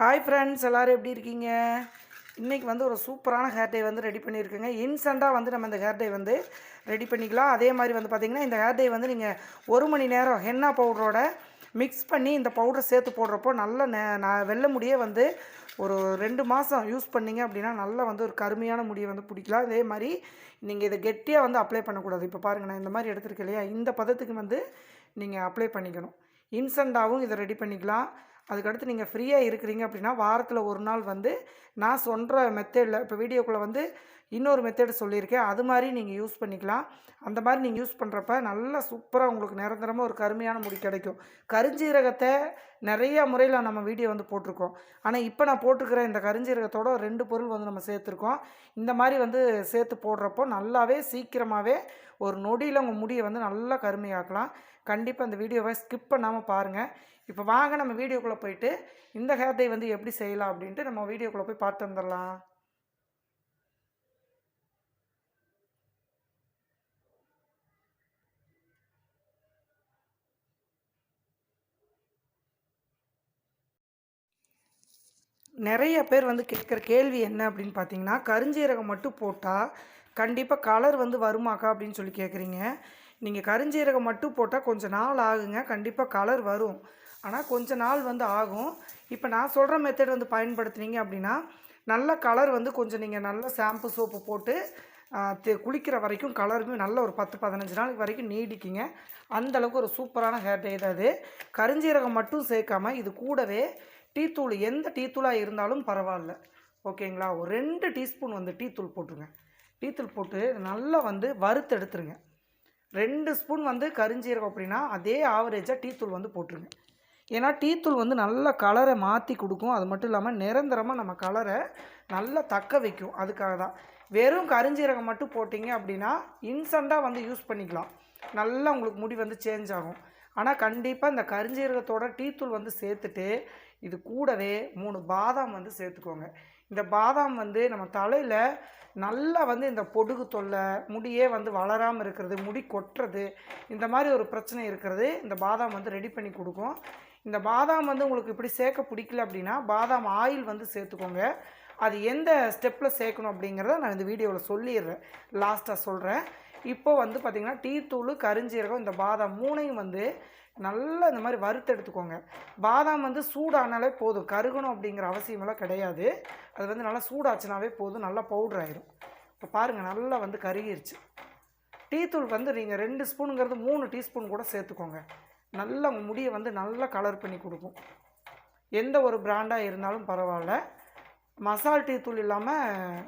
Hi friends எல்லோரும் எப்படி இருக்கீங்க? இன்றைக்கி வந்து ஒரு சூப்பரான ஹேர் டே வந்து ரெடி பண்ணியிருக்கேங்க. இன்ஸ்டண்ட்டாக வந்து நம்ம இந்த ஹேர் டே வந்து ரெடி பண்ணிக்கலாம். அதே மாதிரி வந்து பார்த்திங்கன்னா இந்த ஹேர் டே வந்து நீங்கள் ஒரு மணி நேரம் ஹென்னா பவுடரோட மிக்ஸ் பண்ணி இந்த பவுடரை சேர்த்து போடுறப்போ நல்ல நே நான் வெள்ளை முடியே வந்து ஒரு ரெண்டு மாதம் யூஸ் பண்ணீங்க அப்படின்னா நல்லா வந்து ஒரு கருமையான முடியை வந்து பிடிக்கலாம். அதே மாதிரி நீங்கள் இதை கெட்டியாக வந்து அப்ளை பண்ணக்கூடாது. இப்போ பாருங்கள் நான் இந்த மாதிரி எடுத்துருக்கேன் இல்லையா? இந்த பதத்துக்கு வந்து நீங்கள் அப்ளை பண்ணிக்கணும். இன்ஸ்டண்ட்டாகவும் இதை ரெடி பண்ணிக்கலாம். அதுக்கடுத்து நீங்கள் ஃப்ரீயாக இருக்கிறீங்க அப்படின்னா வாரத்தில் ஒரு நாள் வந்து நான் சொல்கிற மெத்தேடில் இப்போ வீடியோக்குள்ளே வந்து இன்னொரு மெத்தேடு சொல்லியிருக்கேன். அது மாதிரி நீங்கள் யூஸ் பண்ணிக்கலாம். அந்த மாதிரி நீங்கள் யூஸ் பண்ணுறப்ப நல்லா சூப்பராக உங்களுக்கு நிரந்தரமாக ஒரு கருமையான முடி கிடைக்கும். கருஞ்சீரகத்தை நிறைய முறையில் நம்ம வீடியோ வந்து போட்டிருக்கோம். ஆனால் இப்போ நான் போட்டிருக்கிற இந்த கருஞ்சீரகத்தோட ரெண்டு பொருள் வந்து நம்ம சேர்த்துருக்கோம். இந்த மாதிரி வந்து சேர்த்து போடுறப்போ நல்லாவே சீக்கிரமாகவே ஒரு நொடியில் உங்கள் முடியை வந்து நல்லா கருமையாக்கலாம். கண்டிப்பாக அந்த வீடியோவை ஸ்கிப் பண்ணாமல் பாருங்கள் இப்போ வாங்க நம்ம வீடியோக்குள்ளே போயிட்டு இந்த ஹேர் வந்து எப்படி செய்யலாம் அப்படின்ட்டு நம்ம வீடியோக்குள்ளே போய் பார்த்து வந்துடலாம். நிறைய பேர் வந்து கேட்குற கேள்வி என்ன அப்படின்னு பார்த்தீங்கன்னா கருஞ்சீரகம் மட்டும் போட்டால் கண்டிப்பாக கலர் வந்து வருமாக்கா அப்படின்னு சொல்லி கேட்குறீங்க நீங்கள் கருஞ்சீரகம் மட்டும் போட்டால் கொஞ்சம் நாள் ஆகுங்க. கண்டிப்பாக கலர் வரும். ஆனால் கொஞ்ச நாள் வந்து ஆகும். இப்போ நான் சொல்கிற மெத்தட் வந்து பயன்படுத்துனீங்க அப்படின்னா நல்ல கலர் வந்து கொஞ்சம் நீங்கள் நல்ல ஷாம்பு சோப்பு போட்டு குளிக்கிற வரைக்கும் கலருமே நல்ல ஒரு பத்து பதினஞ்சு நாளைக்கு வரைக்கும் நீடிக்குங்க. அந்தளவுக்கு ஒரு சூப்பரான ஹேர் டே தான் அது கருஞ்சீரகம் மட்டும் சேர்க்காம இது கூடவே டீத்தூள் எந்த டீத்தூளாக இருந்தாலும் பரவாயில்ல. ஓகேங்களா? ஒரு ரெண்டு டீஸ்பூன் வந்து டீத்தூள் போட்டுருங்க. டீத்தூள் போட்டு நல்லா வந்து வறுத்து எடுத்துருங்க. ரெண்டு ஸ்பூன் வந்து கரிஞ்சீரகம் அப்படின்னா அதே ஆவரேஜாக டீத்தூள் வந்து போட்டுருங்க. ஏன்னா டீத்தூள் வந்து நல்ல கலரை மாற்றி கொடுக்கும். அது மட்டும் இல்லாமல் நிரந்தரமாக நம்ம கலரை நல்லா தக்க வைக்கும். அதுக்காக தான். வெறும் கரிஞ்சீரகம் மட்டும் போட்டிங்க அப்படின்னா இன்ஸ்டண்ட்டாக வந்து யூஸ் பண்ணிக்கலாம். நல்லா உங்களுக்கு முடி வந்து சேஞ்ச் ஆகும். ஆனால் கண்டிப்பாக இந்த கருஞ்சீரகத்தோட டீத்தூள் வந்து சேர்த்துட்டு இது கூடவே மூணு பாதாம் வந்து சேர்த்துக்கோங்க. இந்த பாதாம் வந்து நம்ம தலையில் நல்லா வந்து இந்த பொடுகு தொல்லை முடியே வந்து வளராமல் இருக்கிறது முடி கொட்டுறது இந்த மாதிரி ஒரு பிரச்சனை இருக்கிறது இந்த பாதாம் வந்து ரெடி பண்ணி கொடுக்கும். இந்த பாதாம் வந்து உங்களுக்கு இப்படி சேர்க்க பிடிக்கல அப்படின்னா பாதாம் ஆயில் வந்து சேர்த்துக்கோங்க. அது எந்த ஸ்டெப்பில் சேர்க்கணும் அப்படிங்கிறத நான் இந்த வீடியோவில் சொல்லிடுறேன். லாஸ்ட்டாக சொல்கிறேன் இப்போ வந்து பார்த்திங்கன்னா டீத்தூள் கரிஞ்சீரகம் கருஞ்சீரகம் இந்த பாதாம் மூணையும் வந்து நல்லா இந்த மாதிரி வறுத்து எடுத்துக்கோங்க. பாதாம் வந்து சூடானாலே போதும். கருகணும் அப்படிங்கிற அவசியமெல்லாம் கிடையாது. அது வந்து நல்லா சூடாச்சுனாவே போதும். நல்லா பவுடர் ஆயிரும். இப்போ பாருங்கள் நல்லா வந்து கருகிருச்சு. டீத்தூள் வந்து நீங்கள் ரெண்டு ஸ்பூனுங்கிறது மூணு டீஸ்பூன் கூட சேர்த்துக்கோங்க. நல்லா உங்கள் முடியை வந்து நல்லா கலர் பண்ணி கொடுக்கும். எந்த ஒரு பிராண்டாக இருந்தாலும் பரவாயில்ல. மசால் டீத்தூள் இல்லாமல்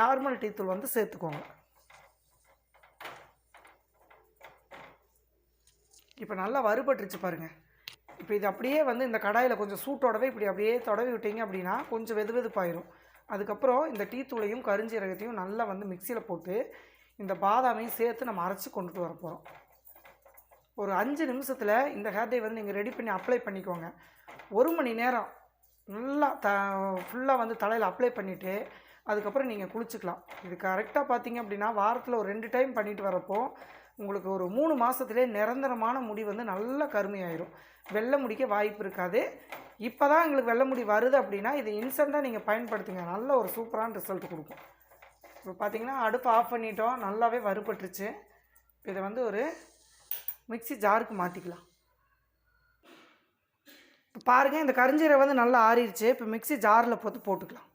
நார்மல் டீத்தூள் வந்து சேர்த்துக்கோங்க. இப்போ நல்லா வறுபட்டுருச்சு பாருங்கள் இப்போ இது அப்படியே வந்து இந்த கடாயில் கொஞ்சம் சூட்டோடவே இப்படி அப்படியே தொடவி விட்டீங்க அப்படின்னா கொஞ்சம் வெது வெதுப்பாயிரும். அதுக்கப்புறம் இந்த டீத்தூளையும் கருஞ்சீரகத்தையும் நல்லா வந்து மிக்சியில் போட்டு இந்த பாதாமையும் சேர்த்து நம்ம அரைச்சி கொண்டுட்டு வர போகிறோம் ஒரு அஞ்சு நிமிஷத்தில் இந்த ஹேர் டே வந்து நீங்கள் ரெடி பண்ணி அப்ளை பண்ணிக்கோங்க. ஒரு மணி நேரம் நல்லா த ஃபுல்லாக வந்து தலையில் அப்ளை பண்ணிவிட்டு அதுக்கப்புறம் நீங்கள் குளிச்சுக்கலாம். இது கரெக்டாக பார்த்தீங்க அப்படின்னா வாரத்தில் ஒரு ரெண்டு டைம் பண்ணிட்டு வரப்போ உங்களுக்கு ஒரு மூணு மாதத்துலேயே நிரந்தரமான முடி வந்து நல்லா கருமையாயிரும். வெள்ளை முடிக்க வாய்ப்பு இருக்காது. இப்போ தான் எங்களுக்கு வெள்ளை முடி வருது அப்படின்னா இது இன்ஸ்டண்ட்டாக நீங்கள் பயன்படுத்துங்க. நல்ல ஒரு சூப்பரான ரிசல்ட் கொடுக்கும். இப்போ பார்த்தீங்கன்னா அடுப்பு ஆஃப் பண்ணிட்டோம். நல்லாவே வறுபட்டுருச்சு. இதை வந்து ஒரு மிக்ஸி ஜாருக்கு மாற்றிக்கலாம் இப்போ பாருங்கள் இந்த கரிஞ்சீரை வந்து நல்லா ஆறிடுச்சு இப்போ மிக்ஸி ஜாரில் போட்டு போட்டுக்கலாம்.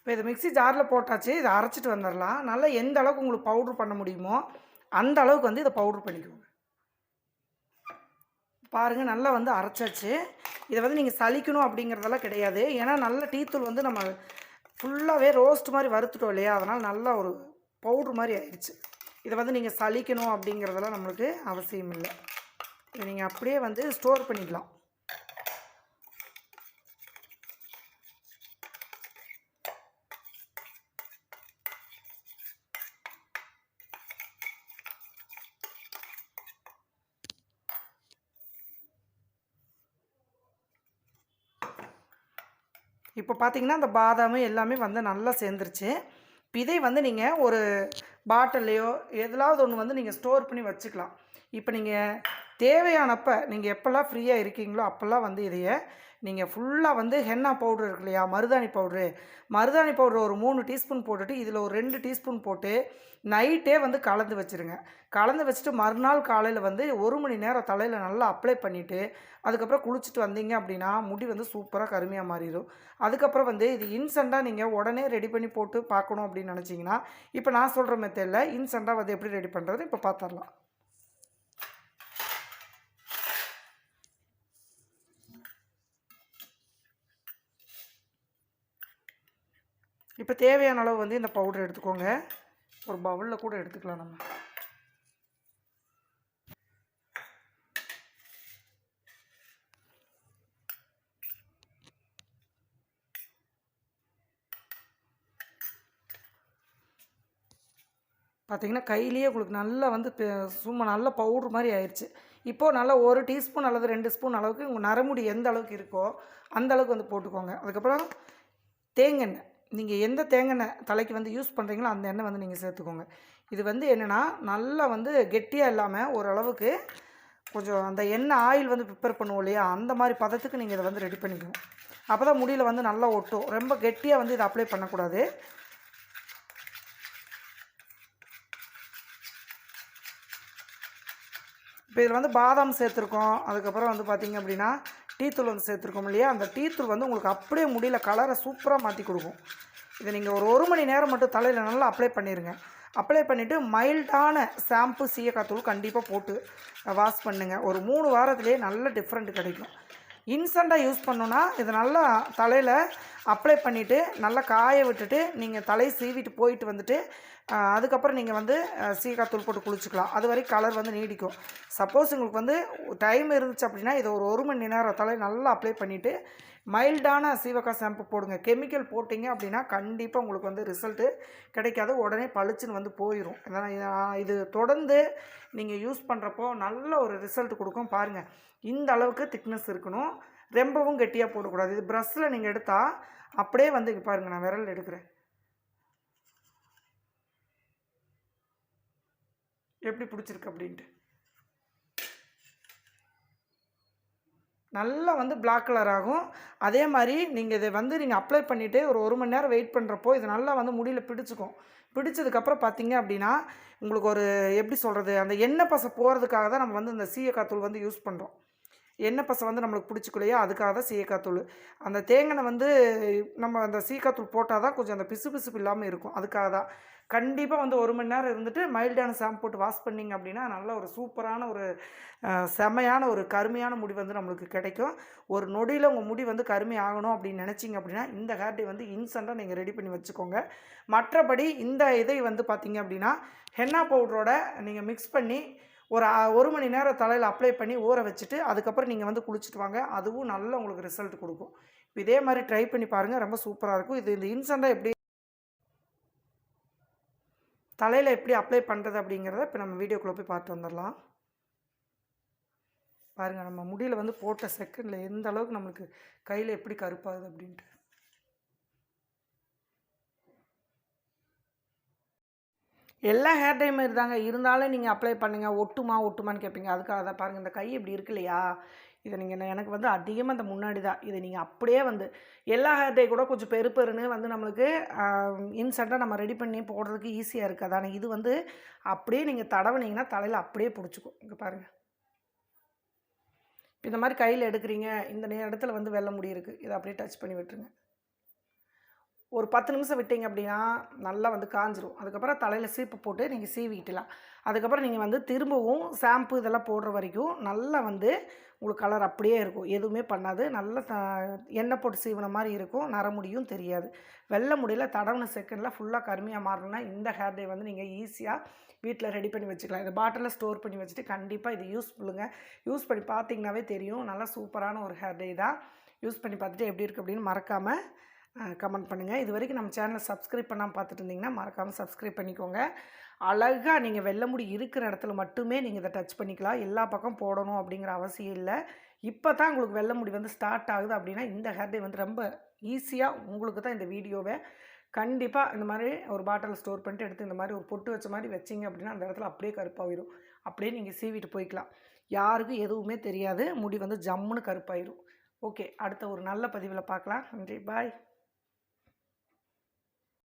இப்போ இதை மிக்ஸி ஜாரில் போட்டாச்சு இதை அரைச்சிட்டு வந்துடலாம். நல்லா எந்த அளவுக்கு உங்களுக்கு பவுட்ரு பண்ண முடியுமோ அந்த அளவுக்கு வந்து இதை பவுட்ரு பண்ணிக்கோங்க. பாருங்கள் நல்லா வந்து அரைச்சாச்சு. இதை வந்து நீங்கள் சலிக்கணும் அப்படிங்கிறதெல்லாம் கிடையாது. ஏன்னா நல்ல டீத்தூள் வந்து நம்ம ஃபுல்லாகவே ரோஸ்ட் மாதிரி வறுத்துட்டோம் இல்லையா? அதனால் நல்லா ஒரு பவுட்ரு மாதிரி ஆயிடுச்சு. இதை வந்து நீங்கள் சலிக்கணும் அப்படிங்கிறதெல்லாம் நம்மளுக்கு அவசியம் இல்லை. இதை நீங்கள் அப்படியே வந்து ஸ்டோர் பண்ணிக்கலாம். இப்போ பார்த்தீங்கன்னா அந்த பாதாம் எல்லாமே வந்து நல்லா சேர்ந்துருச்சு. இப்போ வந்து நீங்கள் ஒரு பாட்டில்லையோ எதுலாவது ஒன்று வந்து நீங்கள் ஸ்டோர் பண்ணி வச்சுக்கலாம். இப்போ நீங்கள் தேவையானப்ப நீங்கள் எப்போல்லாம் ஃப்ரீயாக இருக்கீங்களோ அப்போல்லாம் வந்து இதையே நீங்கள் ஃபுல்லாக வந்து ஹென்னா பவுட்ரு இருக்கு இல்லையா? மருதாணி பவுட்ரு மருதாணி பவுட்ரு ஒரு மூணு டீஸ்பூன் போட்டுட்டு இதில் ஒரு ரெண்டு டீஸ்பூன் போட்டு நைட்டே வந்து கலந்து வச்சுருங்க. கலந்து வச்சுட்டு மறுநாள் காலையில் வந்து ஒரு மணி நேரம் தலையில் நல்லா அப்ளை பண்ணிவிட்டு அதுக்கப்புறம் குளிச்சுட்டு வந்தீங்க அப்படின்னா முடி வந்து சூப்பராக கருமையாக மாறிடும் அதுக்கப்புறம் வந்து இது இன்ஸ்டண்ட்டாக நீங்கள் உடனே ரெடி பண்ணி போட்டு பார்க்கணும் அப்படின்னு நினச்சிங்கன்னா இப்போ நான் சொல்கிற மெத்தடில் இன்ஸ்டண்ட்டாக வந்து எப்படி ரெடி பண்ணுறது இப்போ பார்த்துடலாம் இப்போ தேவையான அளவு வந்து இந்த பவுடர் எடுத்துக்கோங்க. ஒரு பவுலில் கூட எடுத்துக்கலாம் நம்ம. பார்த்திங்கன்னா கையிலேயே உங்களுக்கு நல்லா வந்து சும்மா நல்ல பவுட்ரு மாதிரி ஆயிடுச்சு இப்போது நல்லா ஒரு டீஸ்பூன் அல்லது ரெண்டு ஸ்பூன் அளவுக்கு உங்கள் நரமுடி எந்த அளவுக்கு இருக்கோ அந்த அளவுக்கு வந்து போட்டுக்கோங்க. அதுக்கப்புறம் தேங்காய் நீங்கள் எந்த தேங்காய் தலைக்கு வந்து யூஸ் பண்ணுறீங்களோ அந்த எண்ணெய் வந்து நீங்கள் சேர்த்துக்கோங்க. இது வந்து என்னென்னா நல்லா வந்து கெட்டியாக இல்லாமல் ஓரளவுக்கு கொஞ்சம் அந்த எண்ணெய் ஆயில் வந்து ப்ரிப்பேர் பண்ணுவோம் இல்லையா அந்த மாதிரி பதத்துக்கு நீங்கள் இதை வந்து ரெடி பண்ணிக்கணும் அப்போ தான் முடியில் வந்து நல்லா ஒட்டும். ரொம்ப கெட்டியாக வந்து இதை அப்ளை பண்ணக்கூடாது. இப்போ இதில் வந்து பாதாம் சேர்த்துருக்கோம். அதுக்கப்புறம் வந்து பார்த்திங்க அப்படின்னா டீத்தூள் வந்து சேர்த்துருக்கோம் இல்லையா? அந்த டீத்தூள் வந்து உங்களுக்கு அப்படியே முடியல கலரை சூப்பராக மாற்றி கொடுக்கும். இதை நீங்கள் ஒரு ஒரு மணி நேரம் மட்டும் தலையில் நல்லா அப்ளை பண்ணிடுங்க அப்ளை பண்ணிவிட்டு மைல்டான ஷாம்பு சீயக்காத்தூள் கண்டிப்பாக போட்டு வாஷ் பண்ணுங்கள் ஒரு மூணு வாரத்துலேயே நல்ல டிஃப்ரெண்ட் கிடைக்கும். இன்ஸ்டண்ட்டாக யூஸ் பண்ணோன்னா இது நல்லா தலையில் அப்ளை பண்ணிவிட்டு நல்லா காய விட்டுட்டு நீங்கள் தலையை சீவிட்டு போயிட்டு வந்துட்டு அதுக்கப்புறம் நீங்கள் வந்து சீக்காத்தூள் போட்டு குளிச்சுக்கலாம். அது வரைக்கும் கலர் வந்து நீடிக்கும். சப்போஸ் உங்களுக்கு வந்து டைம் இருந்துச்சு அப்படின்னா இதை ஒரு ஒரு மணி நேரம் தலை நல்லா அப்ளை பண்ணிவிட்டு மைல்டான சீவக்காய் ஷாம்பு போடுங்க. கெமிக்கல் போட்டிங்க அப்படின்னா கண்டிப்பாக உங்களுக்கு வந்து ரிசல்ட்டு கிடைக்காது. உடனே பளிச்சுன்னு வந்து போயிடும் இது தொடர்ந்து நீங்கள் யூஸ் பண்ணுறப்போ நல்ல ஒரு ரிசல்ட் கொடுக்கும் பாருங்கள் இந்த அளவுக்கு திக்னஸ் இருக்கணும். ரொம்பவும் கெட்டியாக போடக்கூடாது. இது ப்ரஷ்ஷில் நீங்கள் எடுத்தால் அப்படியே வந்து பாருங்கள் நான் விரல் எடுக்கிறேன். எப்படி பிடிச்சிருக்கு அப்படின்ட்டு. நல்லா வந்து பிளாக் கலர் ஆகும். அதே மாதிரி நீங்கள் இதை வந்து நீங்கள் அப்ளை பண்ணிவிட்டு ஒரு ஒரு மணி நேரம் வெயிட் பண்ணுறப்போ இது நல்லா வந்து முடியல பிடிச்சிக்கும். பிடிச்சதுக்கப்புறம் பார்த்தீங்க அப்படின்னா உங்களுக்கு ஒரு எப்படி சொல்கிறது அந்த எண்ணெய் பசை போகிறதுக்காக தான் நம்ம வந்து இந்த சீயக்காத்தூள் வந்து யூஸ் பண்ணுறோம் எண்ணெய் பசை வந்து நம்மளுக்கு பிடிச்சிக்கலையோ அதுக்காக தான் சீயக்காத்தூள் அந்த தேங்காய் வந்து நம்ம அந்த சீக்காத்தூள் போட்டால் தான் கொஞ்சம் அந்த பிசு பிசுப்பு இல்லாமல் இருக்கும். அதுக்காக தான். கண்டிப்பாக வந்து ஒரு மணி நேரம் இருந்துட்டு மைல்டான ஷாம்பு போட்டு வாஷ் பண்ணிங்க அப்படின்னா நல்ல ஒரு சூப்பரான ஒரு செமையான ஒரு கருமையான முடி வந்து நம்மளுக்கு கிடைக்கும். ஒரு நொடியில் உங்கள் முடி வந்து கருமை ஆகணும் அப்படின்னு நினச்சிங்க அப்படின்னா இந்த ஹேர் டே வந்து இன்ஸ்டண்ட்டாக நீங்கள் ரெடி பண்ணி வச்சுக்கோங்க. மற்றபடி இந்த இதை வந்து பார்த்திங்க அப்படின்னா ஹென்னா பவுடரோட நீங்கள் மிக்ஸ் பண்ணி ஒரு ஒரு மணி நேரம் தலையில் அப்ளை பண்ணி ஊற வச்சுட்டு அதுக்கப்புறம் நீங்கள் வந்து குளிச்சுட்டு வாங்க. அதுவும் நல்ல உங்களுக்கு ரிசல்ட் கொடுக்கும். இப்போ இதே மாதிரி ட்ரை பண்ணி பாருங்கள் ரொம்ப சூப்பராக இருக்கும். இது இந்த இன்ஸ்டண்ட்டாக எப்படி தலையில் எப்படி அப்ளை பண்ணுறது அப்படிங்கிறத இப்போ நம்ம வீடியோக்குள்ளே போய் பார்த்து வந்துடலாம். பாருங்கள் நம்ம முடியில் வந்து போட்ட செகண்டில் எந்த அளவுக்கு நம்மளுக்கு கையில் எப்படி கருப்பாகுது அப்படின்ட்டு. எல்லா ஹேர் டை மாதிரி தாங்க இருந்தாலும் நீங்கள் அப்ளை பண்ணுங்கள் ஒட்டுமா ஒட்டுமான்னு கேட்பீங்க அதுக்காக தான் பாருங்கள் இந்த கை இப்படி இருக்கு இல்லையா? இதை நீங்கள் எனக்கு வந்து அதிகமாக இந்த முன்னாடி தான். இதை நீங்கள் அப்படியே வந்து எல்லா ஹேர் டை கூட கொஞ்சம் பெருப்பெருன்னு வந்து நம்மளுக்கு இன்ஸ்டண்ட்டாக நம்ம ரெடி பண்ணி போடுறதுக்கு ஈஸியாக இருக்காது ஆனால் இது வந்து அப்படியே நீங்கள் தடவுனீங்கன்னா தலையில் அப்படியே பிடிச்சிக்கும். இங்கே பாருங்கள் இந்த மாதிரி கையில் எடுக்கிறீங்க. இந்த நே- இடத்துல வந்து வெள்ள முடி இருக்குது இதை அப்படியே டச் பண்ணி விட்டுருங்க. ஒரு பத்து நிமிஷம் விட்டீங்க அப்படின்னா நல்லா வந்து காஞ்சிரும். அதுக்கப்புறம் தலையில் சீப்பு போட்டு நீங்கள் சீவிக்கிட்டலாம் அதுக்கப்புறம் நீங்கள் வந்து திரும்பவும் ஷாம்பு இதெல்லாம் போடுற வரைக்கும் நல்லா வந்து உங்களுக்கு கலர் அப்படியே இருக்கும். எதுவுமே பண்ணாது. நல்லா த எண்ணெய் போட்டு சீவின மாதிரி இருக்கும். நரமுடியும் தெரியாது. வெள்ளை முடியில் தடவுன செகண்டில் ஃபுல்லாக கருமையாக மாறணும்னா இந்த ஹேர் டே வந்து நீங்கள் ஈஸியாக வீட்டில் ரெடி பண்ணி வச்சுக்கலாம். இந்த பாட்டிலில் ஸ்டோர் பண்ணி வச்சுட்டு கண்டிப்பாக இது யூஸ்ஃபுல்லுங்க யூஸ் பண்ணி பார்த்தீங்கன்னாவே தெரியும். நல்லா சூப்பரான ஒரு ஹேர் டே தான். யூஸ் பண்ணி பார்த்துட்டு எப்படி இருக்குது அப்படின்னு மறக்காமல் கமெண்ட் பண்ணுங்கள் இது வரைக்கும் நம்ம சேனலை சப்ஸ்கிரைப் பண்ணாமல் பார்த்துட்டு இருந்தீங்கன்னா மறக்காமல் சப்ஸ்கிரைப் பண்ணிக்கோங்க. அழகாக நீங்கள் வெள்ள முடி இருக்கிற இடத்துல மட்டுமே நீங்கள் இதை டச் பண்ணிக்கலாம். எல்லா பக்கம் போடணும் அப்படிங்கிற அவசியம் இல்லை. இப்போ தான் உங்களுக்கு வெள்ள முடி வந்து ஸ்டார்ட் ஆகுது அப்படின்னா இந்த ஹேர் டே வந்து ரொம்ப ஈஸியாக உங்களுக்கு தான் இந்த வீடியோவை கண்டிப்பாக இந்த மாதிரி ஒரு பாட்டில் ஸ்டோர் பண்ணிட்டு எடுத்து இந்த மாதிரி ஒரு பொட்டு வச்ச மாதிரி வச்சிங்க அப்படின்னா அந்த இடத்துல அப்படியே கருப்பாகிடும் அப்படியே நீங்கள் சீவிட்டு போய்க்கலாம். யாருக்கும் எதுவுமே தெரியாது. முடி வந்து ஜம்முன்னு கருப்பாயிரும். ஓகே அடுத்த ஒரு நல்ல பதிவில் பார்க்கலாம். நன்றி பாய்